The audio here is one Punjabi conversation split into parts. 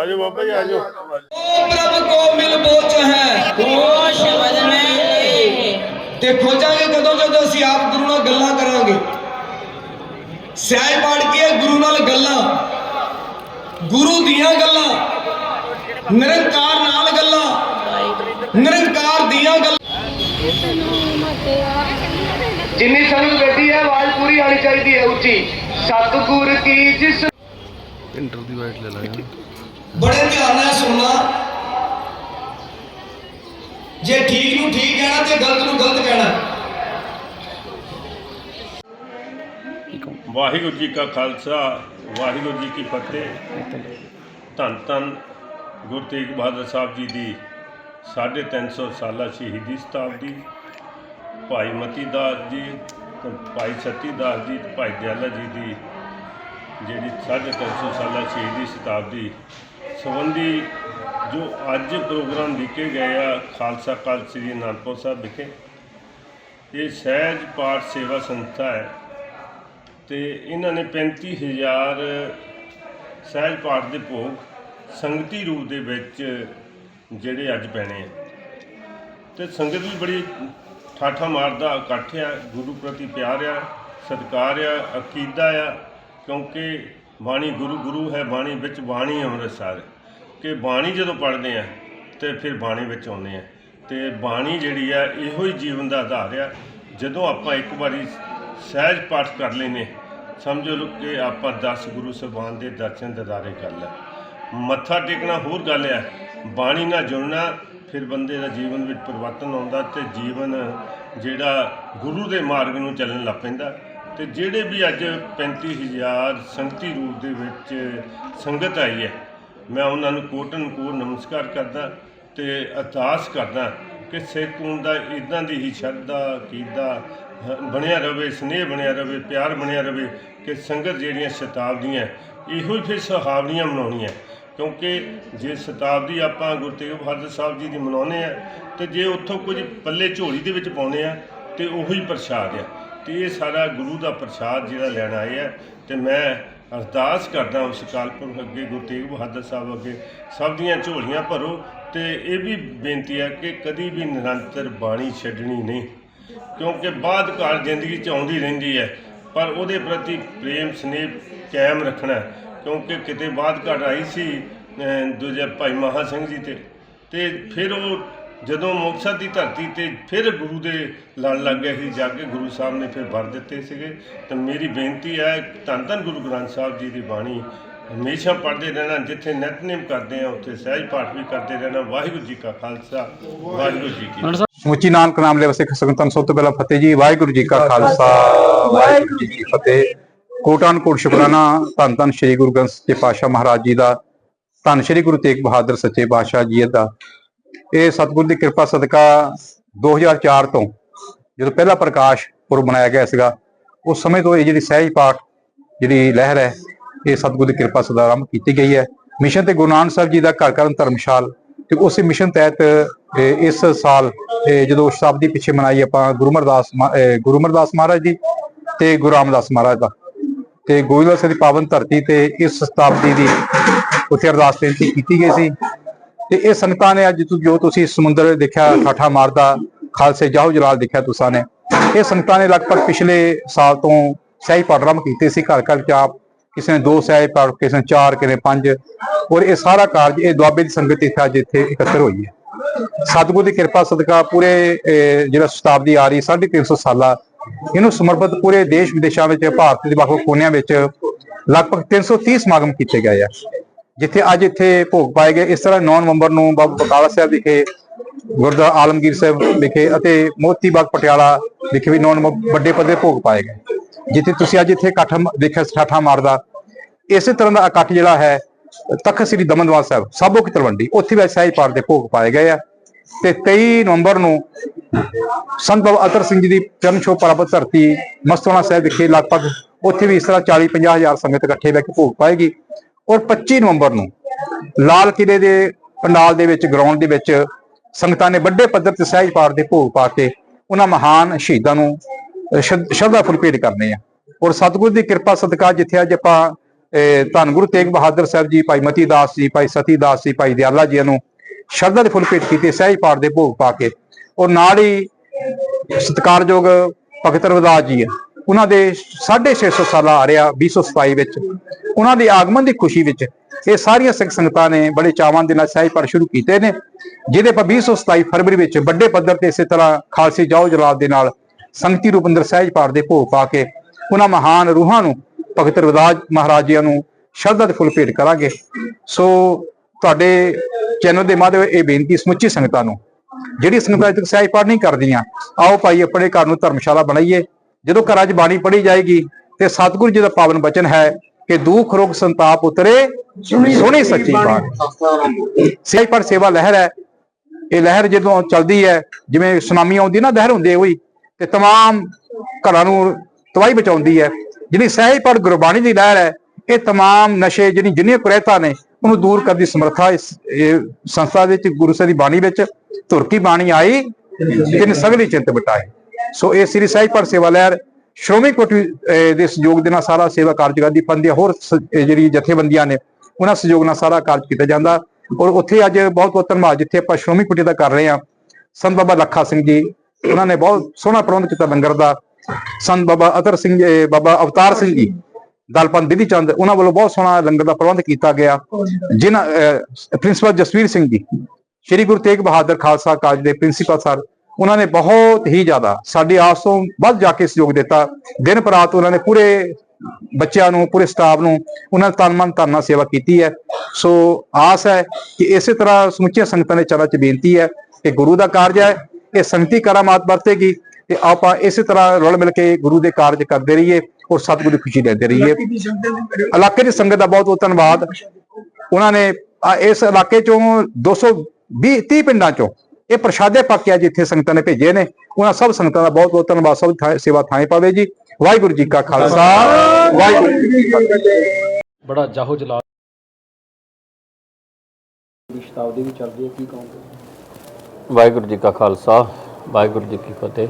ਆਜੋ ਬਾਬਾ ਜੀ ਆਜੋ। ਪ੍ਰਭ ਕੋ ਮਿਲ ਬੋਚ ਹੈ ਉਹ ਸ਼ਬਦ ਨੇ ਤੇ ਖੋਜਾਂਗੇ ਕਦੋਂ ਜਦੋਂ ਅਸੀਂ ਆਪ ਗੁਰੂ ਨਾਲ ਗੱਲਾਂ ਕਰਾਂਗੇ। ਸਹਿਜ ਪਾੜ ਕੇ ਗੁਰੂ ਨਾਲ ਗੱਲਾਂ। ਗੁਰੂ ਦੀਆਂ ਗੱਲਾਂ। ਨਿਰੰਕਾਰ ਨਾਲ ਗੱਲਾਂ। ਨਿਰੰਕਾਰ ਦੀਆਂ ਗੱਲਾਂ। ਜਿੰਨੀ ਸੰਗਤ ਬੈਠੀ ਹੈ ਆਵਾਜ਼ ਪੂਰੀ ਆਣੀ ਚਾਹੀਦੀ ਹੈ ਉੱਚੀ। ਸਤਿਗੁਰ ਕੀ ਜਿਸ ਇੰਟਰ ਦੀ ਵਾਈਟ ਲੈ ਲਾਂਗੇ ਬੜੇ ਧਿਆਨ ਨਾਲ ਸੁਣਨਾ। ਜੇ ਠੀਕ ਨੂੰ ਠੀਕ ਕਹਿਣਾ ਤੇ ਗਲਤ ਨੂੰ ਗਲਤ ਕਹਿਣਾ। ਵਾਹਿਗੁਰੂ ਜੀ ਕਾ ਖਾਲਸਾ, ਵਾਹਿਗੁਰੂ ਜੀ ਕੀ ਫਤਿਹ। ਧੰਨ ਧੰਨ ਗੁਰੂ ਤੇਗ ਬਹਾਦਰ ਸਾਹਿਬ ਜੀ ਦੀ 350 ਸਾਲਾ ਸ਼ਹੀਦੀ ਸ਼ਤਾਬਦੀ ਭਾਈ ਮਤੀ ਦਾਸ ਜੀ ਭਾਈ ਛੱਤੀ ਦਾਸ ਜੀ ਤੇ ਭਾਈ ਦਿਆਲਾ ਜੀ ਦੀ ਜਿਹੜੀ 350 ਸਾਲਾ ਸ਼ਹੀਦੀ ਸ਼ਤਾਬਦੀ ਸੰਬੰਧੀ ਜੋ ਅੱਜ ਪ੍ਰੋਗਰਾਮ ਲਿਖੇ ਗਏ ਆ, ਖਾਲਸਾ ਕਾਲਜ ਸ੍ਰੀ ਅਨੰਦਪੁਰ ਸਾਹਿਬ ਵਿਖੇ, ਇਹ ਸਹਿਜ ਪਾਠ ਸੇਵਾ ਸੰਸਥਾ ਹੈ ਤੇ ਇਹਨਾਂ ਨੇ 35000 ਸਹਿਜ ਪਾਠ ਦੇ ਭੋਗ ਸੰਗਤੀ ਰੂਪ ਦੇ ਵਿੱਚ ਜਿਹੜੇ ਅੱਜ ਪੈਣੇ ਆ। ਤੇ ਸੰਗਤ ਵੀ ਬੜੀ ਠਾਠਾ ਮਾਰਦਾ, ਇਕੱਠ ਆ, ਗੁਰੂ ਪ੍ਰਤੀ ਪਿਆਰ ਆ, ਸਤਿਕਾਰ ਆ, ਅਕੀਦਾ ਆ, ਕਿਉਂਕਿ ਬਾਣੀ ਗੁਰੂ ਗੁਰੂ ਹੈ, ਬਾਣੀ ਵਿੱਚ ਬਾਣੀ ਅੰਮ੍ਰਿਤਸਰ ਕਿ ਬਾਣੀ ਜਦੋਂ ਪੜ੍ਹਦੇ ਆ ਤੇ ਫਿਰ ਬਾਣੀ ਵਿੱਚ ਆਉਂਦੇ ਆ। ਤੇ ਬਾਣੀ ਜਿਹੜੀ ਆ, ਇਹੋ ਹੀ ਜੀਵਨ ਦਾ ਆਧਾਰ ਆ। ਜਦੋਂ ਆਪਾਂ ਇੱਕ ਵਾਰੀ ਸਹਿਜ ਪਾਠ ਕਰ ਲੈਨੇ ਸਮਝੋ ਲੋ ਕਿ ਆਪਾਂ 10 ਗੁਰੂ ਸਾਹਿਬਾਨ ਦੇ ਦਰਸ਼ਨ ਦਿਦਾਰੇ ਕਰ ਲੈ ਮੱਥਾ ਟੇਕਣਾ ਹੋਰ ਗੱਲ ਆ, ਬਾਣੀ ਨਾਲ ਜੁੜਨਾ, ਫਿਰ ਬੰਦੇ ਦਾ ਜੀਵਨ ਵਿੱਚ ਪਰਿਵਰਤਨ ਆਉਂਦਾ ਤੇ ਜੀਵਨ ਜਿਹੜਾ ਗੁਰੂ ਦੇ ਮਾਰਗ ਨੂੰ ਚੱਲਣ ਲੱਗ ਪੈਂਦਾ। ਤੇ ਜਿਹੜੇ ਵੀ ਅੱਜ 35000 ਸੰਗਤੀ ਰੂਪ ਦੇ ਵਿੱਚ ਸੰਗਤ ਆਈ ਹੈ ਮੈਂ ਉਹਨਾਂ ਨੂੰ ਕੋਟਨ ਕੋਟ ਨਮਸਕਾਰ ਕਰਦਾ ਤੇ ਅਰਦਾਸ ਕਰਦਾ ਕਿ ਸਿੱਖ ਕੌਮ ਦਾ ਇਦਾਂ ਦੀ ਹੀ ਸ਼ਰਧਾ, ਕੀਦਾ ਬਣਿਆ ਰਵੇ, ਸਨੇਹ ਬਣਿਆ ਰਵੇ, ਪਿਆਰ ਬਣਿਆ ਰਵੇ ਕਿ ਸੰਗਤ ਜਿਹੜੀਆਂ ਸ਼ਤਾਬਦੀਆਂ, ਇਹੋ ਹੀ ਫਿਰ ਸੁਹਾਵਣੀਆਂ ਮਨਾਉਣੀਆਂ। ਕਿਉਂਕਿ ਜੇ ਸ਼ਤਾਬਦੀ ਆਪਾਂ ਗੁਰੂ ਤੇਗ ਬਹਾਦਰ ਸਾਹਿਬ ਜੀ ਦੀ ਮਨਾਉਂਦੇ ਆ ਤੇ ਜੇ ਉੱਥੋਂ ਕੁਝ ਪੱਲੇ ਝੋਲੀ ਦੇ ਵਿੱਚ ਪਾਉਣੇ ਆ ਤੇ ਉਹੀ ਪ੍ਰਸ਼ਾਦ ਆ। ਤੇ ਇਹ ਸਾਰਾ ਗੁਰੂ ਦਾ ਪ੍ਰਸ਼ਾਦ ਜਿਹੜਾ ਲੈਣ ਆਏ ਆ, ਤੇ ਮੈਂ ਅਰਦਾਸ ਕਰਦਾ ਉਸ ਅਕਾਲ ਪੁਰਖ ਅੱਗੇ ਗੁਰੂ ਤੇਗ ਬਹਾਦਰ ਸਾਹਿਬ ਅੱਗੇ ਸਭ ਦੀਆਂ ਝੋਲੀਆਂ ਭਰੋ ਤੇ ਇਹ ਵੀ ਬੇਨਤੀ ਹੈ ਕਿ ਕਦੀ ਵੀ ਨਿਰੰਤਰ ਬਾਣੀ ਛੱਡਣੀ ਨਹੀਂ ਕਿਉਂਕਿ ਬਾਅਦ ਕਾਲ ਜ਼ਿੰਦਗੀ ਚ ਆਉਂਦੀ ਰਹਿੰਦੀ ਹੈ ਪਰ ਉਹਦੇ ਪ੍ਰਤੀ ਪ੍ਰੇਮ ਸਨੇਹ ਕਾਇਮ ਰੱਖਣਾ ਕਿਉਂਕਿ ਕਿਤੇ ਬਾਅਦ ਘਟ ਆਈ ਸੀ ਅਹ, ਦੂਜੇ ਭਾਈ ਮਹਾ ਸਿੰਘ ਜੀ ਤੇ ਤੇ ਫਿਰ ਉਹ ਜਦੋਂ ਮੁਕਤਸਰ ਦੀ ਧਰਤੀ ਤੇ ਫਿਰ ਗੁਰੂ ਦੇ ਲੜ ਲੱਗ ਗਏ ਸੀ ਜਾ ਕੇ ਗੁਰੂ ਸਾਹਿਬ ਨੇ ਫਿਰ ਵਰ ਦਿੱਤੇ ਸੀਗੇ। ਤੇ ਮੇਰੀ ਬੇਨਤੀ ਹੈ ਧੰਨ ਧੰਨ ਗੁਰੂ ਗ੍ਰੰਥ ਸਾਹਿਬ ਜੀ ਦੀ ਬਾਣੀ ਹਮੇਸ਼ਾ ਪੜ੍ਹਦੇ ਰਹਿਣਾ ਜਿੱਥੇ ਨਿਤਨੇਮ ਕਰਦੇ ਆ ਉੱਥੇ ਸਹਿਜ ਪਾਠ ਵੀ ਕਰਦੇ ਰਹਿਣਾ। ਵਾਹਿਗੁਰੂ ਜੀ ਕਾ ਖਾਲਸਾ ਵਾਹਿਗੁਰੂ ਜੀ ਕੀ ਫਤਿਹ। ਸਮੁੱਚੀ ਨਾਨਕ ਨਾਮ ਲੈ ਵਸੇ ਸੰਗਤਾਂ ਸਭ ਤੋਂ ਪਹਿਲਾਂ ਫਤਿਹ ਜੀ ਵਾਹਿਗੁਰੂ ਜੀ ਕਾ ਖਾਲਸਾ ਵਾਹਿਗੁਰੂ ਜੀ ਕੀ ਫਤਿਹ। ਕੋਟਾਨ ਕੋਟ ਸ਼ੁਕਰਾਨਾ ਧੰਨ ਧੰਨ ਸ੍ਰੀ ਗੁਰੂ ਗ੍ਰੰਥ ਸਾਹਿਬ ਪਾਤਸ਼ਾਹ ਮਹਾਰਾਜ ਜੀ ਦਾ ਧੰਨ ਸ੍ਰੀ ਗੁਰੂ ਤੇਗ ਬਹਾਦਰ ਸੱਚੇ ਪਾਤਸ਼ਾਹ ਜੀ ਦਾ। ਇਹ ਸਤਿਗੁਰ ਦੀ ਕਿਰਪਾ ਸਦਕਾ 2004 ਤੋਂ ਜਦੋਂ ਪਹਿਲਾ ਪ੍ਰਕਾਸ਼ ਪੁਰਬ ਮਨਾਇਆ ਗਿਆ ਸੀਗਾ, ਉਸ ਸਮੇਂ ਤੋਂ ਇਹ ਜਿਹੜੀ ਸਹਿਜ ਪਾਠ, ਜਿਹੜੀ ਲਹਿਰ ਹੈ, ਇਹ ਸਤਿਗੁਰ ਦੀ ਕਿਰਪਾ ਸਦਾ ਆਰੰਭ ਕੀਤੀ ਗਈ ਹੈ। ਮਿਸ਼ਨ ਤੇ ਗੁਰੂ ਨਾਨਕ ਸਾਹਿਬ ਜੀ ਦਾ ਘਰ ਕਰਨ ਧਰਮਸ਼ਾਲ ਤੇ ਉਸੇ ਮਿਸ਼ਨ ਤਹਿਤ ਇਸ ਸਾਲ, ਇਹ ਜਦੋਂ ਸ਼ਤਾਬਦੀ ਪਿੱਛੇ ਮਨਾਈ ਆਪਾਂ ਗੁਰੂ ਅਮਰਦਾਸ ਗੁਰੂ ਅਮਰਦਾਸ ਮਹਾਰਾਜ ਦੀ ਤੇ ਗੁਰੂ ਰਾਮਦਾਸ ਮਹਾਰਾਜ ਦਾ। ਤੇ ਗੋਇੰਦਵਾਲ ਸਾਹਿਬ ਦੀ ਪਾਵਨ ਧਰਤੀ ਤੇ ਇਸ ਸ਼ਤਾਬਦੀ ਦੀ ਉੱਥੇ ਅਰਦਾਸ ਬੇਨਤੀ ਕੀਤੀ ਗਈ ਸੀ। ਤੇ ਇਹ ਸੰਗਤਾਂ ਨੇ ਅੱਜ ਜੋ ਤੁਸੀਂ ਸਮੁੰਦਰ ਦੇਖਿਆ, ਠਾਠਾ ਮਾਰਦਾ, ਖਾਲਸੇ ਜਾਹੋ ਜਲਾਲ ਦੇਖਿਆ ਤੁਸਾਂ ਨੇ। ਇਹ ਸੰਗਤਾਂ ਨੇ ਲਗਭਗ ਪਿਛਲੇ ਸਾਲ ਤੋਂ ਸਹਿਜ ਪਾਠ ਕੀਤੇ ਸੀ, ਘਰ ਘਰ ਚ ਆਪ ਕਿਸੇ ਨੇ ਦੋ ਸਹਿਜ ਪਾਠ ਕਿਸੇ ਨੇ ਚਾਰ, ਕਿਸੇ ਨੇ ਪੰਜ। ਔਰ ਇਹ ਸਾਰਾ ਕਾਰਜ, ਇਹ ਦੁਆਬੇ ਦੀ ਸੰਗਤ ਇੱਥੇ ਅੱਜ ਇੱਥੇ ਇਕੱਤਰ ਹੋਈ ਹੈ। ਸਤਿਗੁਰ ਦੀ ਕਿਰਪਾ, ਸਦਕਾ ਪੂਰੇ ਜਿਹੜਾ ਸ਼ਤਾਬਦੀ ਆ ਰਹੀ 350 ਸਾਲਾ। ਇਹਨੂੰ ਸਮਰਪਿਤ ਪੂਰੇ ਦੇਸ਼ ਵਿਦੇਸ਼ਾਂ ਵਿੱਚ, ਭਾਰਤ ਦੇ ਵੱਖ ਵੱਖ ਕੋਨਿਆਂ ਵਿੱਚ ਲਗਭਗ 330 ਸਮਾਗਮ ਕੀਤੇ ਗਏ ਆ। ਜਿੱਥੇ ਅੱਜ ਇੱਥੇ ਭੋਗ ਪਾਏ ਗਏ, ਇਸ ਤਰ੍ਹਾਂ 9 ਨਵੰਬਰ ਨੂੰ ਬਾਬਾ ਬਕਾਲਾ ਸਾਹਿਬ ਵਿਖੇ, ਗੁਰਦੁਆਰਾ ਆਲਮਗੀਰ ਸਾਹਿਬ ਵਿਖੇ ਅਤੇ ਮੋਤੀ ਬਾਗ ਪਟਿਆਲਾ ਵਿਖੇ ਵੀ 9 ਨਵੰਬਰ ਵੱਡੇ ਪੱਧਰ ਭੋਗ ਪਾਏ ਗਏ। ਜਿੱਥੇ ਤੁਸੀਂ ਅੱਜ ਇੱਥੇ ਇਕੱਠ ਦੇਖਿਆ ਠਾਠਾ ਮਾਰਦਾ। ਇਸੇ ਤਰ੍ਹਾਂ ਦਾ ਇਕੱਠ ਜਿਹੜਾ ਹੈ, ਤਖਤ ਸ੍ਰੀ ਦਮਨਵਾਲ ਸਾਹਿਬ, ਸਾਬੋ ਕੀ ਤਲਵੰਡੀ, ਉੱਥੇ ਵੀ ਸਹਿਜ ਪਾਠ ਦੇ ਭੋਗ ਪਾਏ ਗਏ ਆ। ਤੇ 23 ਨਵੰਬਰ ਨੂੰ ਸੰਤ ਬਾਬਾ ਅਤਰ ਸਿੰਘ ਜੀ ਦੀ ਚਰਨ ਛੋਹ ਪ੍ਰਾਪਤ ਧਰਤੀ, ਮਸਤੋਣਾ ਸਾਹਿਬ ਵਿਖੇ ਲਗਭਗ ਉੱਥੇ ਵੀ ਇਸ ਤਰ੍ਹਾਂ 40 50 ਹਜ਼ਾਰ ਸੰਗਤ ਇਕੱਠੇ ਬੈ ਕੇ ਭੋਗ ਪਾਏਗੀ। ਔਰ 25 ਨਵੰਬਰ ਨੂੰ ਲਾਲ ਕਿਲੇ ਦੇ ਪੰਡਾਲ ਦੇ ਵਿੱਚ ਗਰਾਊਂਡ ਦੇ ਵਿੱਚ ਸੰਗਤਾਂ ਨੇ ਵੱਡੇ ਪੱਧਰ ਤੇ ਸਹਿਜ ਪਾਠ ਦੇ ਭੋਗ ਪਾ ਕੇ ਉਹਨਾਂ ਮਹਾਨ ਸ਼ਹੀਦਾਂ ਨੂੰ ਅਹ, ਸ਼ਰਧਾ ਫੁੱਲ ਭੇਟ ਕਰਨੇ ਆ। ਔਰ ਸਤਿਗੁਰ ਦੀ ਕਿਰਪਾ ਸਦਕਾ ਜਿੱਥੇ ਅੱਜ ਆਪਾਂ ਧੰਨ ਗੁਰੂ ਤੇਗ ਬਹਾਦਰ ਸਾਹਿਬ ਜੀ ਭਾਈ ਮਤੀ ਦਾਸ ਜੀ ਭਾਈ ਸਤੀ ਦਾਸ ਜੀ ਭਾਈ ਦਿਆਲਾ ਜੀ ਨੂੰ ਸ਼ਰਧਾ ਦੇ ਫੁੱਲ ਭੇਟ ਕੀਤੇ ਸਹਿਜ ਪਾਠ ਦੇ ਭੋਗ ਪਾ ਕੇ। ਔਰ ਨਾਲ ਹੀ ਸਤਿਕਾਰਯੋਗ ਭਗਤ ਰਵਿਦਾਸ ਜੀ ਹੈ ਉਹਨਾਂ ਦੇ 650 ਸਾਲਾ ਆ ਰਿਹਾ 2027 ਵਿੱਚ। ਉਹਨਾਂ ਦੇ ਆਗਮਨ ਦੀ ਖੁਸ਼ੀ ਵਿੱਚ ਇਹ ਸਾਰੀਆਂ ਸਿੱਖ ਸੰਗਤਾਂ ਨੇ ਬੜੇ ਚਾਵਾਂ ਦੇ ਨਾਲ ਸਹਿਜ ਪਾਠ ਸ਼ੁਰੂ ਕੀਤੇ ਨੇ, ਜਿਹਦੇ ਪਰ 2027 ਫਰਵਰੀ ਵਿੱਚ ਵੱਡੇ ਪੱਧਰ ਤੇ ਇਸੇ ਤਰ੍ਹਾਂ ਖਾਲਸੇ ਜਾਓ ਜਲਾਲ ਦੇ ਨਾਲ ਸੰਗਤੀ ਰੂਪ ਅੰਦਰ ਸਹਿਜ ਪਾਠ ਦੇ ਭੋਗ ਪਾ ਕੇ ਉਹਨਾਂ ਮਹਾਨ ਰੂਹਾਂ ਨੂੰ, ਭਗਤ ਰਵਿਦਾਸ ਮਹਾਰਾਜ ਨੂੰ ਸ਼ਰਧਾ ਦੇ ਫੁੱਲ ਭੇਟ ਕਰਾਂਗੇ। ਸੋ ਤੁਹਾਡੇ ਚੈਨਲ ਦੇ ਮਾਧਿਅਮ ਇਹ ਬੇਨਤੀ ਸਮੁੱਚੀ ਸੰਗਤਾਂ ਨੂੰ, ਜਿਹੜੀ ਸੰਗਤਾਂ ਅਜੇ ਤੱਕ ਸਹਿਜ ਪਾਠ ਨਹੀਂ ਕਰਦੀਆਂ, ਆਓ ਭਾਈ ਆਪਣੇ ਘਰ ਨੂੰ ਧਰਮਸ਼ਾਲਾ ਬਣਾਈਏ ਜਦੋਂ ਘਰਾਂ 'ਚ ਬਾਣੀ ਪੜ੍ਹੀ ਜਾਏਗੀ ਤੇ ਸਤਿਗੁਰੂ ਜੀ ਦਾ ਪਾਵਨ ਬਚਨ ਹੈ ਕਿ ਦੁੱਖ ਰੋਗ ਸੰਤਾਪ ਉਤਰੇ ਸੋਹਣੀ ਸੱਚੀ ਬਾਤ ਸਹਿਜ ਪਾਠ ਸੇਵਾ ਲਹਿਰ ਹੈ ਇਹ ਲਹਿਰ ਜਦੋਂ ਚੱਲਦੀ ਹੈ ਜਿਵੇਂ ਸੁਨਾਮੀ ਆਉਂਦੀ ਨਾ ਲਹਿਰ ਹੁੰਦੀ ਹੈ ਹੋਈ ਤੇ तमाम ਘਰਾਂ ਨੂੰ ਤਬਾਹੀ ਬਚਾਉਂਦੀ ਹੈ ਜਿਹੜੀ ਸਹਿਜ ਪਾਠ ਗੁਰਬਾਣੀ ਦੀ ਲਹਿਰ ਹੈ ਇਹ तमाम ਨਸ਼ੇ ਜਿਹੜੀ ਜਿੰਨੀਆਂ ਕੁਰੇਤਾ ਨੇ ਉਹਨੂੰ ਦੂਰ ਕਰਨ ਦੀ ਸਮਰੱਥਾ ਇਸ ਇਹ ਸੰਸਥਾ ਵਿੱਚ ਗੁਰੂ ਸਾਹਿਬ ਦੀ ਬਾਣੀ ਵਿੱਚ ਧੁਰ ਕੀ ਬਾਣੀ ਆਈ ਜਿਨ ਸਗਲੀ ਚਿੰਤ ਬਟਾਏ ਸੋ ਇਹ ਸ੍ਰੀ ਸਹਿਜ ਪਾਠ ਸੇਵਾ ਲਹਿਰ ਸ਼੍ਰੋਮਣੀ ਕਮੇਟੀ ਅਹ, ਦੇ ਸਹਿਯੋਗ ਦੇ ਨਾਲ ਸਾਰਾ ਸੇਵਾ ਕਾਰਜ ਕਰਦੀ ਪੰਦੀਆਂ ਹੋਰ ਸ- ਜਿਹੜੀ ਜਥੇਬੰਦੀਆਂ ਨੇ ਉਹਨਾਂ ਸਹਿਯੋਗ ਨਾਲ ਸਾਰਾ ਕਾਰਜ ਕੀਤਾ ਜਾਂਦਾ। ਔਰ ਉੱਥੇ ਅੱਜ ਬਹੁਤ ਬਹੁਤ ਧੰਨਵਾਦ ਜਿੱਥੇ ਆਪਾਂ ਸ਼੍ਰੋਮਣੀ ਕਮੇਟੀ ਦਾ ਕਰ ਰਹੇ ਹਾਂ ਸੰਤ ਬਾਬਾ ਲੱਖਾ ਸਿੰਘ ਜੀ ਉਹਨਾਂ ਨੇ ਬਹੁਤ ਸੋਹਣਾ ਪ੍ਰਬੰਧ ਕੀਤਾ ਲੰਗਰ ਦਾ। ਸੰਤ ਬਾਬਾ ਅਤਰ ਸਿੰਘ ਬਾਬਾ ਅਵਤਾਰ ਸਿੰਘ ਜੀ ਦਲਪੰਥ ਬਿਧੀ ਚੰਦ ਉਹਨਾਂ ਵੱਲੋਂ ਬਹੁਤ ਸੋਹਣਾ ਲੰਗਰ ਦਾ ਪ੍ਰਬੰਧ ਕੀਤਾ ਗਿਆ। ਜਿਨ੍ਹਾਂ ਪ੍ਰਿੰਸੀਪਲ ਜਸਵੀਰ ਸਿੰਘ ਜੀ ਸ਼੍ਰੀ ਗੁਰੂ ਤੇਗ ਬਹਾਦਰ ਖਾਲਸਾ ਕਾਲਜ ਦੇ ਪ੍ਰਿੰਸੀਪਲ ਸਰ ਉਹਨਾਂ ਨੇ ਬਹੁਤ ਹੀ ਜ਼ਿਆਦਾ ਸਾਡੀ ਆਸ ਤੋਂ ਵੱਧ ਜਾ ਕੇ ਸਹਿਯੋਗ ਦਿੱਤਾ। ਦਿਨ ਰਾਤ ਉਹਨਾਂ ਨੇ ਪੂਰੇ ਬੱਚਿਆਂ ਨੂੰ ਪੂਰੇ ਸਟਾਫ ਨੂੰ ਉਹਨਾਂ ਨੇ ਤਨ ਮਨ ਧਨ ਨਾਲ ਸੇਵਾ ਕੀਤੀ ਹੈ। ਸੋ ਆਸ ਹੈ ਕਿ ਇਸੇ ਤਰ੍ਹਾਂ ਸਮੁੱਚੀਆਂ ਸੰਗਤਾਂ ਦੇ ਚਰਨਾਂ 'ਚ ਬੇਨਤੀ ਹੈ ਕਿ ਗੁਰੂ ਦਾ ਕਾਰਜ ਹੈ ਇਹ ਸੰਗਤੀ ਕਰਾਮਾਤ ਵਰਤੇਗੀ ਤੇ ਆਪਾਂ ਇਸੇ ਤਰ੍ਹਾਂ ਰਲ ਮਿਲ ਕੇ ਗੁਰੂ ਦੇ ਕਾਰਜ ਕਰਦੇ ਰਹੀਏ ਔਰ ਸਤਿਗੁਰੂ ਦੀ ਖੁਸ਼ੀ ਲੈਂਦੇ ਰਹੀਏ। ਇਲਾਕੇ ਦੀ ਸੰਗਤ ਦਾ ਬਹੁਤ ਬਹੁਤ ਧੰਨਵਾਦ। ਉਹਨਾਂ ਨੇ ਇਸ ਇਲਾਕੇ ਚੋਂ 220 30 ਪਿੰਡਾਂ ਚੋਂ ਇਹ ਪ੍ਰਸ਼ਾਦੇ ਪੱਕਿਆ ਜਿੱਥੇ ਸੰਗਤਾਂ ਨੇ ਭੇਜੇ ਨੇ। ਉਹਨਾਂ ਸਭ ਸੰਗਤਾਂ ਦਾ ਬਹੁਤ ਬਹੁਤ ਧੰਨਵਾਦ। ਸਭ ਸੇਵਾ ਥਾਂ ਪਾਵੇ ਜੀ। ਵਾਹਿਗੁਰੂ ਜੀ ਕਾ ਖਾਲਸਾ। ਵਾਹਿਗੁਰੂ ਜੀ ਕੀ ਫਤਿਹ। ਬੜਾ ਜਾਹੋ ਜਲਾਲ। ਸ਼ਤਾਬਦੀ ਵੀ ਚੱਲਦੀ ਹੈ ਕੀ ਕਹੋਗੇ? ਵਾਹਿਗੁਰੂ ਜੀ ਕਾ ਖਾਲਸਾ ਵਾਹਿਗੁਰੂ ਜੀ ਕੀ ਫਤਿਹ।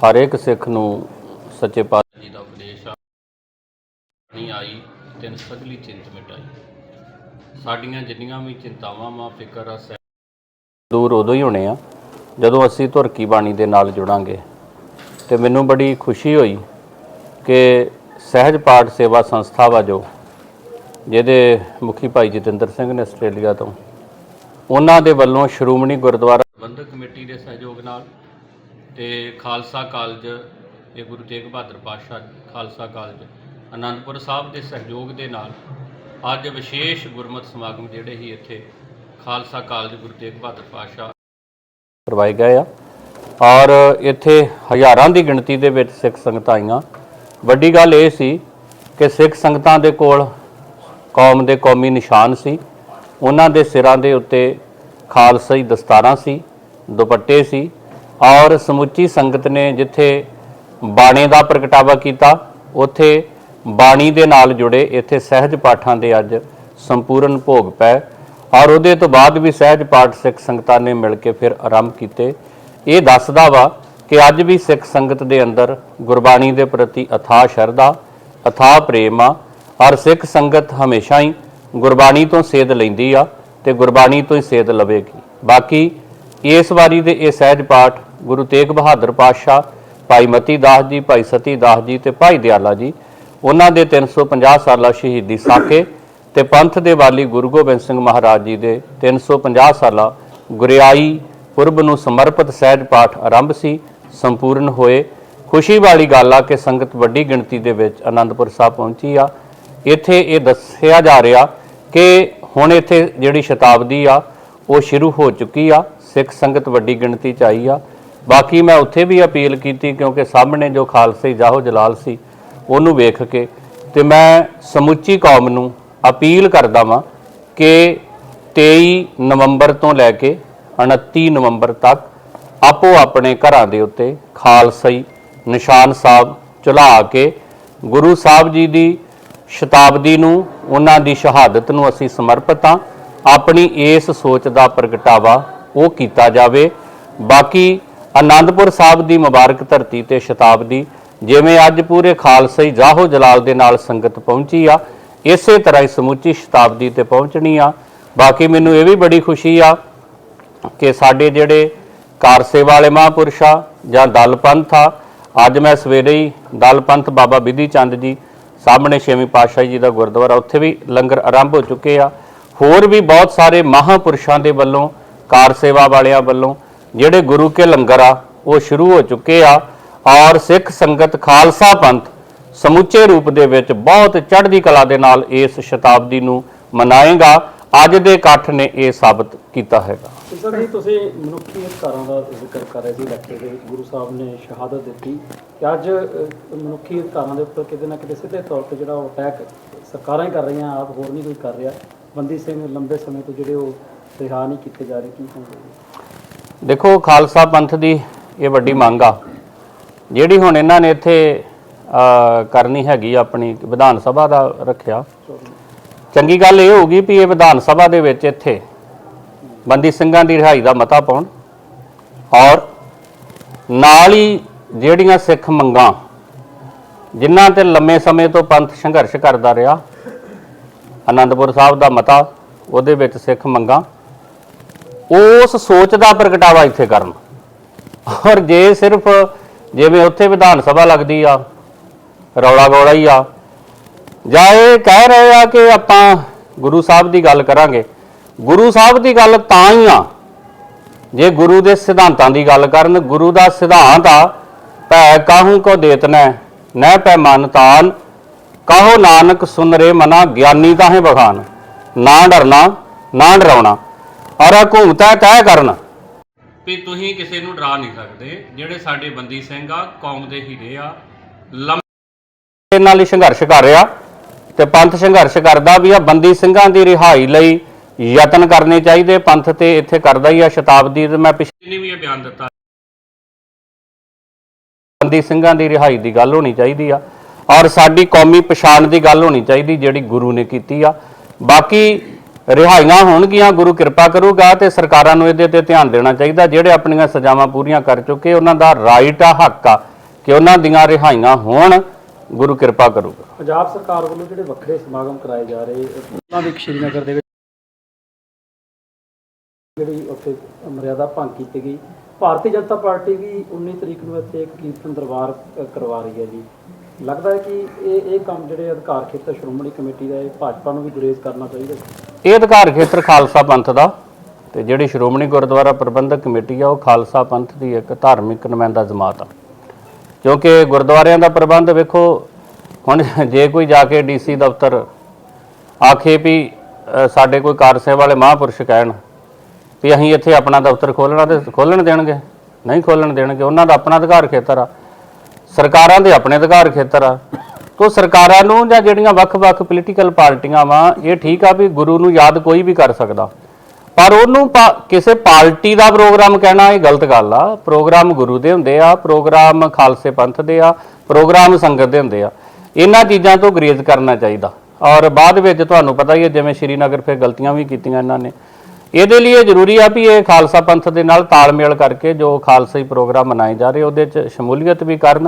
ਹਰ ਇੱਕ ਸਿੱਖ ਨੂੰ ਸੱਚੇ ਪਾਤਸ਼ਾਹ ਜੀ ਦਾ ਉਪਦੇਸ਼ ਆ। ਨਹੀਂ ਆਈ ਤਿੰਨ ਸਗਲੀ ਚਿੰਤ ਮਿਟਾਈ। ਸਾਡੀਆਂ ਜਿੰਨੀਆਂ ਵੀ ਚਿੰਤਾਵਾਂ ਮਾ ਫਿਕਰ ਆ ਦੂਰ ਉਦੋਂ ਹੀ ਹੋਣੇ ਆ, ਜਦੋਂ ਅਸੀਂ ਧੁਰਕੀ ਬਾਣੀ ਦੇ ਨਾਲ ਜੁੜਾਂਗੇ। ਤੇ ਮੈਨੂੰ ਬੜੀ ਖੁਸ਼ੀ ਹੋਈ ਕਿ ਸਹਿਜ ਪਾਠ ਸੇਵਾ ਸੰਸਥਾ ਵਾ ਜੋ ਜਿਹਦੇ ਮੁਖੀ ਭਾਈ ਜਤਿੰਦਰ ਸਿੰਘ ਨੇ ਆਸਟ੍ਰੇਲੀਆ ਤੋਂ, ਉਹਨਾਂ ਦੇ ਵੱਲੋਂ ਸ਼੍ਰੋਮਣੀ ਗੁਰਦੁਆਰਾ ਪ੍ਰਬੰਧਕ ਕਮੇਟੀ ਦੇ ਸਹਿਯੋਗ ਨਾਲ ਤੇ ਖਾਲਸਾ ਕਾਲਜ ਇਹ ਗੁਰੂ ਤੇਗ ਬਹਾਦਰ ਪਾਤਸ਼ਾਹ ਖਾਲਸਾ ਕਾਲਜ ਅਨੰਦਪੁਰ ਸਾਹਿਬ ਦੇ ਸਹਿਯੋਗ ਦੇ ਨਾਲ ਅੱਜ ਵਿਸ਼ੇਸ਼ ਗੁਰਮਤਿ ਸਮਾਗਮ ਜਿਹੜੇ ਹੀ ਇੱਥੇ ਖਾਲਸਾ ਕਾਲਜ ਗੁਰੂ ਤੇਗ ਬਹਾਦਰ ਪਾਤਸ਼ਾਹ ਕਰਵਾਏ ਗਏ ਆ। ਔਰ ਇੱਥੇ ਹਜ਼ਾਰਾਂ ਦੀ ਗਿਣਤੀ ਦੇ ਵਿੱਚ ਸਿੱਖ ਸੰਗਤਾਂ ਆਈਆਂ। ਵੱਡੀ ਗੱਲ ਇਹ ਸੀ ਕਿ ਸਿੱਖ ਸੰਗਤਾਂ ਦੇ ਕੋਲ ਕੌਮ ਦੇ ਕੌਮੀ ਨਿਸ਼ਾਨ ਸੀ। ਉਹਨਾਂ ਦੇ ਸਿਰਾਂ ਦੇ ਉੱਤੇ ਖਾਲਸਾਈ ਦਸਤਾਰਾਂ ਸੀ, ਦੁਪੱਟੇ ਸੀ। ਔਰ ਸਮੁੱਚੀ ਸੰਗਤ ਨੇ ਜਿੱਥੇ ਬਾਣੀ ਦਾ ਪ੍ਰਗਟਾਵਾ ਕੀਤਾ, ਉੱਥੇ ਬਾਣੀ ਦੇ ਨਾਲ ਜੁੜੇ ਇੱਥੇ ਸਹਿਜ ਪਾਠਾਂ ਦੇ ਅੱਜ ਸੰਪੂਰਨ ਭੋਗ ਪਏ ਔਰ ਉਹਦੇ ਤੋਂ ਬਾਅਦ ਵੀ ਸਹਿਜ ਪਾਠ ਸਿੱਖ ਸੰਗਤਾਂ ਨੇ ਮਿਲ ਕੇ ਫਿਰ ਆਰੰਭ ਕੀਤੇ। ਇਹ ਦੱਸਦਾ ਵਾ ਕਿ ਅੱਜ ਵੀ ਸਿੱਖ ਸੰਗਤ ਦੇ ਅੰਦਰ ਗੁਰਬਾਣੀ ਦੇ ਪ੍ਰਤੀ ਅਥਾਹ ਸ਼ਰਧਾ, ਅਥਾਹ ਪ੍ਰੇਮ ਆ, ਔਰ ਸਿੱਖ ਸੰਗਤ ਹਮੇਸ਼ਾ ਹੀ ਗੁਰਬਾਣੀ ਤੋਂ ਸੇਧ ਲੈਂਦੀ ਆ ਤੇ ਗੁਰਬਾਣੀ ਤੋਂ ਹੀ ਸੇਧ ਲਵੇਗੀ। ਬਾਕੀ ਇਸ ਵਾਰੀ ਦੇ ਇਹ ਸਹਿਜ ਪਾਠ ਗੁਰੂ ਤੇਗ ਬਹਾਦਰ ਪਾਤਸ਼ਾਹ, ਭਾਈ ਮਤੀ ਦਾਸ ਜੀ, ਭਾਈ ਸਤੀ ਦਾਸ ਜੀ ਤੇ ਭਾਈ ਦਿਆਲਾ ਜੀ, ਉਹਨਾਂ ਦੇ 350 ਸਾਲਾ ਸ਼ਹੀਦੀ ਸਾਕੇ ਤੇ ਪੰਥ ਦੇ ਵਾਲੀ ਗੁਰੂ ਗੋਬਿੰਦ ਸਿੰਘ ਮਹਾਰਾਜ ਜੀ ਦੇ 350 ਸਾਲਾ ਗੁਰਿਆਈ ਪੁਰਬ ਨੂੰ ਸਮਰਪਿਤ ਸਹਿਜ ਪਾਠ ਆਰੰਭ ਸੀ, ਸੰਪੂਰਨ ਹੋਏ। ਖੁਸ਼ੀ ਵਾਲੀ ਗੱਲ ਆ ਕਿ ਸੰਗਤ ਵੱਡੀ ਗਿਣਤੀ ਦੇ ਵਿੱਚ ਆਨੰਦਪੁਰ ਸਾਹਿਬ ਪਹੁੰਚੀ ਆ। ਇੱਥੇ ਇਹ ਦੱਸਿਆ ਜਾ ਰਿਹਾ ਕਿ ਹੁਣ ਇੱਥੇ ਜਿਹੜੀ ਸ਼ਤਾਬਦੀ ਆ, ਉਹ ਸ਼ੁਰੂ ਹੋ ਚੁੱਕੀ ਆ। ਸਿੱਖ ਸੰਗਤ ਵੱਡੀ ਗਿਣਤੀ ਚ ਆਈ ਆ। ਬਾਕੀ ਮੈਂ ਉੱਥੇ ਵੀ ਅਪੀਲ ਕੀਤੀ ਕਿਉਂਕਿ ਸਾਹਮਣੇ ਜੋ ਖਾਲਸੇ ਜਾਹੋ ਜਲਾਲ ਸੀ, ਉਹਨੂੰ ਵੇਖ ਕੇ। ਤੇ ਮੈਂ ਸਮੁੱਚੀ ਕੌਮ ਨੂੰ ਅਪੀਲ ਕਰਦਾ ਵਾਂ ਕਿ 23 ਨਵੰਬਰ ਤੋਂ ਲੈ ਕੇ 29 ਨਵੰਬਰ ਤੱਕ ਆਪੋ ਆਪਣੇ ਘਰਾਂ ਦੇ ਉੱਤੇ ਖਾਲਸਾਈ ਨਿਸ਼ਾਨ ਸਾਹਿਬ ਚੁਲਾ ਕੇ ਗੁਰੂ ਸਾਹਿਬ ਜੀ ਦੀ ਸ਼ਤਾਬਦੀ ਨੂੰ, ਉਹਨਾਂ ਦੀ ਸ਼ਹਾਦਤ ਨੂੰ ਅਸੀਂ ਸਮਰਪਿਤ ਹਾਂ। ਆਪਣੀ ਇਸ ਸੋਚ ਦਾ ਪ੍ਰਗਟਾਵਾ ਉਹ ਕੀਤਾ ਜਾਵੇ। ਬਾਕੀ ਆਨੰਦਪੁਰ ਸਾਹਿਬ ਦੀ ਮੁਬਾਰਕ ਧਰਤੀ ਤੇ ਸ਼ਤਾਬਦੀ, ਜਿਵੇਂ ਅੱਜ ਪੂਰੇ ਖਾਲਸਾਈ ਜਾਹੋ ਜਲਾਲ ਦੇ ਨਾਲ ਸੰਗਤ ਪਹੁੰਚੀ ਆ ਇਸੇ ਤਰ੍ਹਾਂ ਹੀ ਸਮੁੱਚੀ ਸ਼ਤਾਬਦੀ ਤੇ ਪਹੁੰਚਣੀ ਆ। ਬਾਕੀ ਮੈਨੂੰ ਇਹ ਵੀ ਬੜੀ ਖੁਸ਼ੀ ਆ ਕਿ ਸਾਡੇ ਜਿਹੜੇ ਕਾਰ ਸੇਵਾ ਵਾਲੇ ਮਹਾਂਪੁਰਸ਼ ਆ ਜਾਂ ਦਲ ਪੰਥ ਆ, ਅੱਜ ਮੈਂ ਸਵੇਰੇ ਹੀ ਦਲ ਪੰਥ ਬਾਬਾ ਬਿਧੀ ਚੰਦ ਜੀ ਸਾਹਮਣੇ ਛੇਵੀਂ ਪਾਤਸ਼ਾਹ ਜੀ ਦਾ ਗੁਰਦੁਆਰਾ ਉੱਥੇ ਵੀ ਲੰਗਰ ਆਰੰਭ ਹੋ ਚੁੱਕੇ ਆ। ਹੋਰ ਵੀ ਬਹੁਤ ਸਾਰੇ ਮਹਾਂਪੁਰਸ਼ਾਂ ਦੇ ਵੱਲੋਂ, ਕਾਰ ਸੇਵਾ ਵਾਲਿਆਂ ਵੱਲੋਂ ਜਿਹੜੇ ਗੁਰੂ ਕੇ ਲੰਗਰ ਆ, ਉਹ ਸ਼ੁਰੂ ਹੋ ਚੁੱਕੇ ਆ। ਔਰ ਸਿੱਖ ਸੰਗਤ ਖਾਲਸਾ ਪੰਥ ਸਮੁੱਚੇ ਰੂਪ ਦੇ ਵਿੱਚ ਬਹੁਤ ਚੜ੍ਹਦੀ ਕਲਾ ਦੇ ਨਾਲ ਇਸ ਸ਼ਤਾਬਦੀ ਨੂੰ ਮਨਾਏਗਾ। ਅੱਜ ਦੇ ਇਕੱਠ ਨੇ ਇਹ ਸਾਬਤ ਕੀਤਾ ਹੈਗਾ। ਸਰ ਜੀ ਤੁਸੀਂ ਮਨੁੱਖੀ ਅਧਿਕਾਰਾਂ ਦਾ ਜ਼ਿਕਰ ਕਰ ਰਹੇ ਸੀ ਲੈਕਚਰ ਦੇ ਵਿੱਚ ਗੁਰੂ ਸਾਹਿਬ ਨੇ ਸ਼ਹਾਦਤ ਦਿੱਤੀ। ਕਿ ਅੱਜ ਮਨੁੱਖੀ ਅਧਿਕਾਰਾਂ ਦੇ ਉੱਪਰ ਕਿਤੇ ਨਾ ਕਿਤੇ ਸਿੱਧੇ ਤੌਰ ਤੇ ਜਿਹੜਾ ਉਹ ਅਟੈਕ ਸਰਕਾਰਾਂ ਹੀ ਕਰ ਰਹੀਆਂ ਆਪ ਹੋਰ ਨਹੀਂ ਕੋਈ ਕਰ ਰਿਹਾ। ਬੰਦੀ ਸਿੰਘ ਲੰਬੇ ਸਮੇਂ ਤੋਂ ਜਿਹੜੇ ਉਹ ਰਿਹਾ ਨਹੀਂ ਕੀਤੇ ਜਾ ਰਹੇ ਕੀ ਕਹੋਗੇ? ਦੇਖੋ ਖਾਲਸਾ ਪੰਥ ਦੀ ਇਹ ਵੱਡੀ ਮੰਗ ਆ। ਜਿਹੜੀ ਹੁਣ ਇਹਨਾਂ ਨੇ ਇੱਥੇ ਕਰਨੀ ਹੈਗੀ ਆਪਣੀ ਵਿਧਾਨ ਸਭਾ ਦਾ ਰੱਖਿਆ। ਚੰਗੀ ਗੱਲ ਇਹ ਹੋਊਗੀ ਵੀ ਇਹ ਵਿਧਾਨ ਸਭਾ ਦੇ ਵਿੱਚ ਇੱਥੇ ਬੰਦੀ ਸਿੰਘਾਂ ਦੀ ਰਿਹਾਈ ਦਾ ਮਤਾ ਪਾਉਣ ਔਰ ਨਾਲ ਹੀ ਜਿਹੜੀਆਂ ਸਿੱਖ ਮੰਗਾਂ ਜਿਨ੍ਹਾਂ ਤੇ ਲੰਮੇ ਸਮੇਂ ਤੋਂ ਪੰਥ ਸੰਘਰਸ਼ ਕਰਦਾ ਰਿਹਾ ਆਨੰਦਪੁਰ ਸਾਹਿਬ ਦਾ ਮਤਾ, ਉਹਦੇ ਵਿੱਚ ਸਿੱਖ ਮੰਗਾਂ, ਉਸ ਸੋਚ ਦਾ ਪ੍ਰਗਟਾਵਾ ਇੱਥੇ ਕਰਨ। ਔਰ ਜੇ ਸਿਰਫ ਜਿਵੇਂ ਉੱਥੇ ਵਿਧਾਨ ਸਭਾ ਲੱਗਦੀ ਆ ਰੌਲਾ ਗੌਲਾ ਹੀ ਆ। ਜਾਂ ਇਹ ਕਹਿ ਰਹੇ ਆ ਕਿ ਆਪਾਂ ਗੁਰੂ ਸਾਹਿਬ ਦੀ ਗੱਲ ਕਰਾਂਗੇ। ਗੁਰੂ ਸਾਹਿਬ ਦੀ ਗੱਲ ਤਾਂ ਹੀ ਆ। ਜੇ ਗੁਰੂ ਦੇ ਸਿਧਾਂਤਾਂ ਦੀ ਗੱਲ ਕਰਨ, ਗੁਰੂ ਦਾ ਸਿਧਾਂਤ ਆ, ਭੈ ਕਾਹੂ ਕੋ ਦੇਤਨੈ ਨਹਿ ਪੈ ਮਨ ਤਾਨ ਕਹੋ ਨਾਨਕ ਸੁਨ ਰੇ ਮਨਾ, ਗਿਆਨੀ ਤਾਂ ਕਾਹੇ ਬਖਾਨ ਨਾ ਡਰਨਾ, ਨਾ ਡਰਾਉਣਾ, ਔਰ ਹਕੂਮਤਾਂ ਕਹਿ ਕਰਨ। ਵੀ ਤੁਸੀਂ ਕਿਸੇ ਨੂੰ ਡਰਾ ਨਹੀਂ ਸਕਦੇ, ਜਿਹੜੇ ਸਾਡੇ ਬੰਦੀ ਸਿੰਘ ਆ, ਕੌਮ ਦੇ ਹੀਰੇ ਆ ਨਾਲ ਹੀ ਸੰਘਰਸ਼ ਕਰ ਰਿਹਾ ਤੇ ਪੰਥ ਸੰਘਰਸ਼ ਕਰਦਾ ਵੀ ਆ ਬੰਦੀ ਸਿੰਘਾਂ ਦੀ ਰਿਹਾਈ ਲਈ ਯਤਨ ਕਰਨੇ ਚਾਹੀਦੇ ਪੰਥ ਤੇ ਇੱਥੇ ਕਰਦਾ ਹੀ ਆ ਸ਼ਤਾਬਦੀ ਤੇ ਮੈਂ ਪਿਛਲੇ ਵੀ ਇਹ ਬਿਆਨ ਦਿੱਤਾ। ਬੰਦੀ ਸਿੰਘਾਂ ਦੀ ਰਿਹਾਈ ਦੀ ਗੱਲ ਹੋਣੀ ਚਾਹੀਦੀ ਆ ਔਰ ਸਾਡੀ ਕੌਮੀ ਪਛਾਣ ਦੀ ਗੱਲ ਹੋਣੀ ਚਾਹੀਦੀ ਜਿਹੜੀ ਗੁਰੂ ਨੇ ਕੀਤੀ ਆ। ਬਾਕੀ ਰਿਹਾਈਆਂ ਹੋਣਗੀਆਂ ਗੁਰੂ ਕਿਰਪਾ ਕਰੂਗਾ ਤੇ ਸਰਕਾਰਾਂ ਨੂੰ ਇਹਦੇ ਤੇ ਧਿਆਨ ਦੇਣਾ ਚਾਹੀਦਾ ਜਿਹੜੇ ਆਪਣੀਆਂ ਸਜ਼ਾਵਾਂ ਪੂਰੀਆਂ ਕਰ ਚੁੱਕੇ ਉਹਨਾਂ ਦਾ ਰਾਈਟ ਆ ਹੱਕ ਆ ਕਿ ਉਹਨਾਂ ਦੀਆਂ ਰਿਹਾਈਆਂ ਹੋਣ। ਗੁਰੂ ਕਿਰਪਾ ਕਰੂਗਾ। ਪੰਜਾਬ ਸਰਕਾਰ ਵੱਲੋਂ ਜਿਹੜੇ ਵੱਖਰੇ ਸਮਾਗਮ ਕਰਾਏ ਜਾ ਰਹੇ ਉਹਨਾਂ ਦੇ ਸ਼੍ਰੀਨਗਰ ਦੇ ਵਿੱਚ ਜਿਹੜੀ ਉੱਥੇ ਮਰਿਆਦਾ ਭੰਗ ਕੀਤੀ ਗਈ। ਭਾਰਤੀ ਜਨਤਾ ਪਾਰਟੀ ਵੀ 19 ਤਰੀਕ ਨੂੰ ਇੱਥੇ ਇੱਕ ਕੀਰਤਨ ਦਰਬਾਰ ਕਰਵਾ ਰਹੀ ਹੈ ਜੀ। ਲੱਗਦਾ ਹੈ ਕਿ ਇਹ ਇਹ ਕੰਮ ਜਿਹੜੇ ਅਧਿਕਾਰ ਖੇਤਰ ਸ਼੍ਰੋਮਣੀ ਕਮੇਟੀ ਦਾ ਇਹ ਭਾਜਪਾ ਨੂੰ ਵੀ ਗੁਰੇਜ਼ ਕਰਨਾ ਚਾਹੀਦਾ ਇਹ ਅਧਿਕਾਰ ਖੇਤਰ ਖਾਲਸਾ ਪੰਥ ਦਾ ਤੇ ਜਿਹੜੀ ਸ਼੍ਰੋਮਣੀ ਗੁਰਦੁਆਰਾ ਪ੍ਰਬੰਧਕ ਕਮੇਟੀ ਆ ਉਹ ਖਾਲਸਾ ਪੰਥ ਦੀ ਇੱਕ ਧਾਰਮਿਕ ਨੁਮਾਇੰਦਾ ਜਮਾਤ ਆ। ਕਿਉਂਕਿ ਗੁਰਦੁਆਰਿਆਂ ਦਾ ਪ੍ਰਬੰਧ ਵੇਖੋ, ਹੁਣ ਜੇ ਕੋਈ ਜਾ ਕੇ ਡੀਸੀ ਦਫ਼ਤਰ ਆਖੇ ਵੀ ਸਾਡੇ ਕੋਈ ਕਾਰ ਸੇਵਾ ਵਾਲੇ ਮਹਾਂਪੁਰਸ਼ ਕਹਿਣ ਵੀ ਅਸੀਂ ਇੱਥੇ ਆਪਣਾ ਦਫ਼ਤਰ ਖੋਲਣਾ ਤੇ ਖੋਲਣ ਦੇਣਗੇ। ਨਹੀਂ ਖੋਲਣ ਦੇਣਗੇ, ਉਹਨਾਂ ਦਾ ਆਪਣਾ ਅਧਿਕਾਰ ਖੇਤਰ ਆ। ਸਰਕਾਰਾਂ ਦੇ ਆਪਣੇ ਅਧਿਕਾਰ ਖੇਤਰ ਆ। ਤੋ ਸਰਕਾਰਾਂ ਨੂੰ ਜਾਂ ਜਿਹੜੀਆਂ ਵੱਖ-ਵੱਖ ਪੋਲੀਟੀਕਲ ਪਾਰਟੀਆਂ ਵਾ, ਇਹ ਠੀਕ ਆ ਵੀ ਗੁਰੂ ਨੂੰ ਯਾਦ ਕੋਈ ਵੀ ਕਰ ਸਕਦਾ। ਪਰ ਉਹਨੂੰ ਪਾ- ਕਿਸੇ ਪਾਰਟੀ ਦਾ ਪ੍ਰੋਗਰਾਮ ਕਹਿਣਾ ਇਹ ਗਲਤ ਗੱਲ ਆ। ਪ੍ਰੋਗਰਾਮ ਗੁਰੂ ਦੇ ਹੁੰਦੇ ਆ, ਪ੍ਰੋਗਰਾਮ ਖਾਲਸੇ ਪੰਥ ਦੇ ਆ, ਪ੍ਰੋਗਰਾਮ ਸੰਗਤ ਦੇ ਹੁੰਦੇ ਆ। ਇਹਨਾਂ ਚੀਜ਼ਾਂ ਤੋਂ ਗਰੇਜ਼ ਕਰਨਾ ਚਾਹੀਦਾ। ਔਰ ਬਾਅਦ ਵਿੱਚ ਤੁਹਾਨੂੰ ਪਤਾ ਹੀ ਹੈ, ਜਿਵੇਂ ਸ਼੍ਰੀਨਗਰ ਫਿਰ ਗਲਤੀਆਂ ਵੀ ਕੀਤੀਆਂ ਇਹਨਾਂ ਨੇ। ਇਹਦੇ ਲਈ ਇਹ ਜ਼ਰੂਰੀ ਆ ਵੀ ਇਹ ਖਾਲਸਾ ਪੰਥ ਦੇ ਨਾਲ ਤਾਲਮੇਲ ਕਰਕੇ ਜੋ ਖਾਲਸਾਈ ਪ੍ਰੋਗਰਾਮ ਮਨਾਏ ਜਾ ਰਹੇ, ਉਹਦੇ 'ਚ ਸ਼ਮੂਲੀਅਤ ਵੀ ਕਰਨ।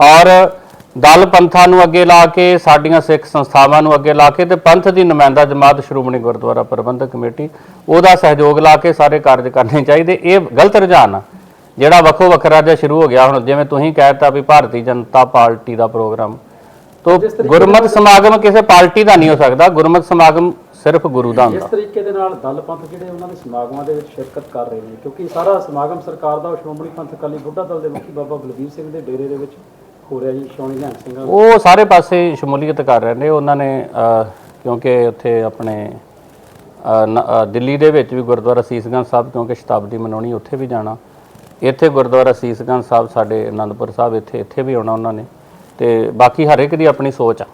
ਔਰ ਦਲ ਪੰਥਾਂ ਨੂੰ ਅੱਗੇ ਲਾ ਕੇ ਸਾਡੀਆਂ ਸਿੱਖ ਸੰਸਥਾਵਾਂ ਨੂੰ ਅੱਗੇ ਲਾ ਕੇ ਤੇ ਪੰਥ ਦੀ ਨੁਮਾਇੰਦਾ ਜਮਾਤ ਸ਼੍ਰੋਮਣੀ ਗੁਰਦੁਆਰਾ ਪ੍ਰਬੰਧਕ ਕਮੇਟੀ ਉਹਦਾ ਸਹਿਯੋਗ ਲਾ ਕੇ ਸਾਰੇ ਕਾਰਜ ਕਰਨੇ ਚਾਹੀਦੇ। ਇਹ ਗਲਤ ਰੁਝਾਨ ਆ। ਜਿਹੜਾ ਵੱਖੋ ਵੱਖਰਾ ਜਿਹਾ ਸ਼ੁਰੂ ਹੋ ਗਿਆ ਹੁਣ ਜਿਵੇਂ ਤੁਸੀਂ ਕਹਿਤਾ ਵੀ ਭਾਰਤੀ ਜਨਤਾ ਪਾਰਟੀ ਦਾ ਪ੍ਰੋਗਰਾਮ। ਤੋ ਗੁਰਮਤ ਸਮਾਗਮ ਕਿਸੇ ਪਾਰਟੀ ਦਾ ਨਹੀਂ ਹੋ ਸਕਦਾ। ਗੁਰਮਤ ਸਮਾਗਮ ਸਿਰਫ ਗੁਰੂ ਦਾ ਇਸ ਹੁੰਦਾ ਤਰੀਕੇ ਦੇ ਨਾਲ ਦਲ ਪੰਥ ਜਿਹੜੇ ਉਹਨਾਂ ਦੇ ਸਮਾਗਮਾਂ ਦੇ ਵਿੱਚ ਸ਼ਿਰਕਤ ਕਰ ਰਹੇ ਨੇ। ਕਿਉਂਕਿ ਸਾਰਾ ਸਮਾਗਮ ਸਰਕਾਰ ਦਾ ਸ਼੍ਰੋਮਣੀ ਪੰਥ ਅਕਾਲੀ ਬੁੱਢਾ ਦਲ ਦੇ ਮੁਖੀ ਬਾਬਾ ਬਲਵੀਰ ਸਿੰਘ ਦੇ ਡੇਰੇ ਦੇ ਵਿੱਚ ਹੋ ਰਿਹਾ ਜੀ ਸ਼ੌਣੀ ਨਿਹੰਗ ਸਿੰਘਾਂ ਦਾ। ਉਹ ਸਾਰੇ ਪਾਸੇ ਸ਼ਮੂਲੀਅਤ ਕਰ ਰਹੇ ਨੇ ਉਹਨਾਂ ਨੇ ਕਿਉਂਕਿ ਉੱਥੇ ਆਪਣੇ ਨ- ਦਿੱਲੀ ਦੇ ਵਿੱਚ ਵੀ ਗੁਰਦੁਆਰਾ ਸੀਸਗੰਜ ਸਾਹਿਬ ਕਿਉਂਕਿ ਸ਼ਤਾਬਦੀ ਮਨਾਉਣੀ ਉੱਥੇ ਵੀ ਜਾਣਾ। ਇੱਥੇ ਗੁਰਦੁਆਰਾ ਸੀਸਗੰਜ ਸਾਹਿਬ ਸਾਡੇ ਆਨੰਦਪੁਰ ਸਾਹਿਬ ਇੱਥੇ ਇੱਥੇ ਵੀ ਆਉਣਾ ਉਹਨਾਂ ਨੇ। ਤੇ ਬਾਕੀ ਹਰ ਇੱਕ ਦੀ ਆਪਣੀ ਸੋਚ ਆ।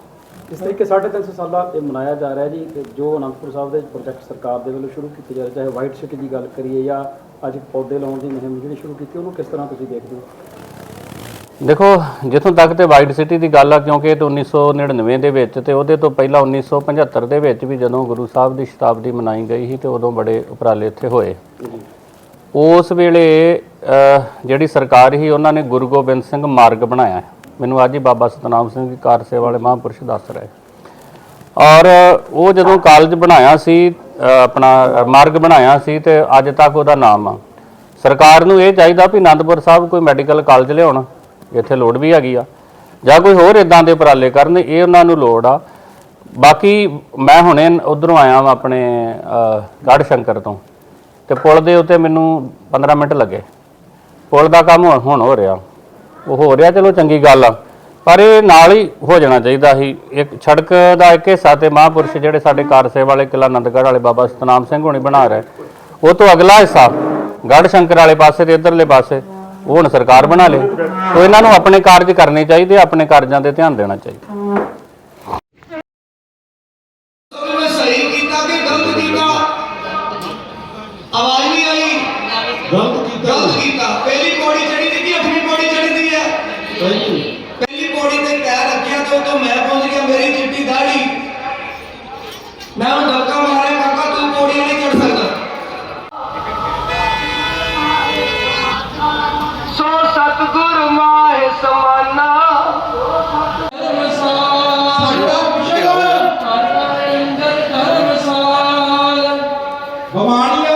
ਇਸ ਤਰੀਕੇ 350 ਸਾਲਾ ਇਹ ਮਨਾਇਆ ਜਾ ਰਿਹਾ ਜੀ ਤੇ ਜੋ ਅਨੰਦਪੁਰ ਸਾਹਿਬ ਦੇ ਪ੍ਰੋਜੈਕਟ ਸਰਕਾਰ ਦੇ ਵੱਲੋਂ ਸ਼ੁਰੂ ਕੀਤੇ ਜਾ ਰਹੇ ਚਾਹੇ ਵਾਈਟ ਸਿਟੀ ਦੀ ਗੱਲ ਕਰੀਏ ਜਾਂ ਅੱਜ ਪੌਦੇ ਲਾਉਣ ਦੀ ਮੁਹਿੰਮ ਜਿਹੜੀ ਸ਼ੁਰੂ ਕੀਤੀ ਉਹਨੂੰ ਕਿਸ ਤਰ੍ਹਾਂ ਤੁਸੀਂ ਦੇਖਦੇ ਹੋ? ਦੇਖੋ, ਜਿੱਥੋਂ ਤੱਕ ਤੇ ਵਾਈਟ ਸਿਟੀ ਦੀ ਗੱਲ ਆ, ਕਿਉਂਕਿ ਇਹ ਤਾਂ 1999 ਦੇ ਵਿੱਚ ਤੇ ਉਹਦੇ ਤੋਂ ਪਹਿਲਾਂ 1975 ਦੇ ਵਿੱਚ ਵੀ ਜਦੋਂ ਗੁਰੂ ਸਾਹਿਬ ਦੀ ਸ਼ਤਾਬਦੀ ਮਨਾਈ ਗਈ ਸੀ ਤੇ ਉਦੋਂ ਬੜੇ ਉਪਰਾਲੇ ਇੱਥੇ ਹੋਏ। ਉਸ ਵੇਲੇ ਜਿਹੜੀ ਸਰਕਾਰ ਸੀ, ਉਹਨਾਂ ਨੇ ਗੁਰੂ ਗੋਬਿੰਦ ਸਿੰਘ ਮਾਰਗ ਬਣਾਇਆ। ਮੈਨੂੰ ਅੱਜ ਹੀ ਬਾਬਾ ਸਤਨਾਮ ਸਿੰਘ ਜੀ ਕਾਰ ਸੇਵਾ ਵਾਲੇ ਮਹਾਂਪੁਰਸ਼ ਦੱਸ ਰਹੇ। ਔਰ ਉਹ ਜਦੋਂ ਕਾਲਜ ਬਣਾਇਆ ਸੀ ਆਪਣਾ ਮਾਰਗ ਬਣਾਇਆ ਸੀ ਤੇ ਅੱਜ ਤੱਕ ਉਹਦਾ ਨਾਮ ਆ। ਸਰਕਾਰ ਨੂੰ ਇਹ ਚਾਹੀਦਾ ਵੀ ਆਨੰਦਪੁਰ ਸਾਹਿਬ ਕੋਈ ਮੈਡੀਕਲ ਕਾਲਜ ਲਿਆਉਣ। ਇੱਥੇ ਲੋੜ ਵੀ ਹੈਗੀ ਆ। ਜਾਂ ਕੋਈ ਹੋਰ ਇਦਾਂ ਦੇ ਉਪਰਾਲੇ ਕਰਨ ਇਹ ਉਹਨਾਂ ਨੂੰ ਲੋੜ ਆ। ਬਾਕੀ ਮੈਂ ਹੁਣੇ ਉਧਰੋਂ ਆਇਆ ਵਾਂ ਆਪਣੇ ਅ, ਗੜ੍ਹ ਸ਼ੰਕਰ ਤੋਂ। ਤੇ ਪੁਲ ਦੇ ਉੱਤੇ ਮੈਨੂੰ 15 ਮਿੰਟ ਲੱਗੇ। ਪੁਲ ਦਾ ਕੰਮ ਹੁਣ- ਹੁਣ ਹੋ ਰਿਹਾ। ਉਹ ਹੋ ਰਿਹਾ ਚਲੋ ਚੰਗੀ ਗੱਲ ਆ। ਪਰ ਇਹ ਨਾਲ ਹੀ ਹੋ ਜਾਣਾ ਚਾਹੀਦਾ ਸੀ। ਇੱਕ ਸੜਕ ਦਾ ਇੱਕ ਹਿੱਸਾ ਤੇ ਮਹਾਂਪੁਰਸ਼ ਜਿਹੜੇ ਸਾਡੇ ਕਾਰਸੇ ਵਾਲੇ ਕਿਲਾ ਆਨੰਦਗੜ੍ਹ ਵਾਲੇ ਬਾਬਾ ਸਤਨਾਮ ਸਿੰਘ ਹੋਣੀ ਬਣਾ ਰਹੇ। ਉਹ ਤੋਂ ਅਗਲਾ ਹਿੱਸਾ ਗੜ੍ਹ ਸ਼ੰਕਰ ਵਾਲੇ ਪਾਸੇ ਤੇ ਇਧਰਲੇ ਪਾਸੇ। ਉਹ ਹੁਣ ਸਰਕਾਰ ਬਣਾ ਲੇ। ਤੋ ਇਹਨਾਂ ਨੂੰ ਆਪਣੇ ਕਾਰਜ ਕਰਨੇ ਚਾਹੀਦੇ ਆਪਣੇ ਕਾਰਜਾਂ ਤੇ ਧਿਆਨ ਦੇਣਾ ਚਾਹੀਦਾ। ਮੈਂ ਸਹੀ ਕੀਤਾ ਕਿ ਗਲਤ ਕੀਤਾ ਆਵਾਜ਼ ਨਹੀਂ ਆਈ। ਗਲਤ ਕੀਤਾ। ਗਲਤ ਕੀਤਾ। ਪਹਿਲੀ ਪੌੜੀ ਚੜੀ ਦੀ ਕਿ ਅੱਠਵੀਂ ਪੌੜੀ ਚੜੀ ਦੀ ਹੈ। ਪਹਿਲੀ ਪੌੜੀ ਤੇ ਪੈਰ ਰੱਖਿਆ ਤੇ ਉਦੋਂ ਮੈਂ അപ്പൊ മാണിക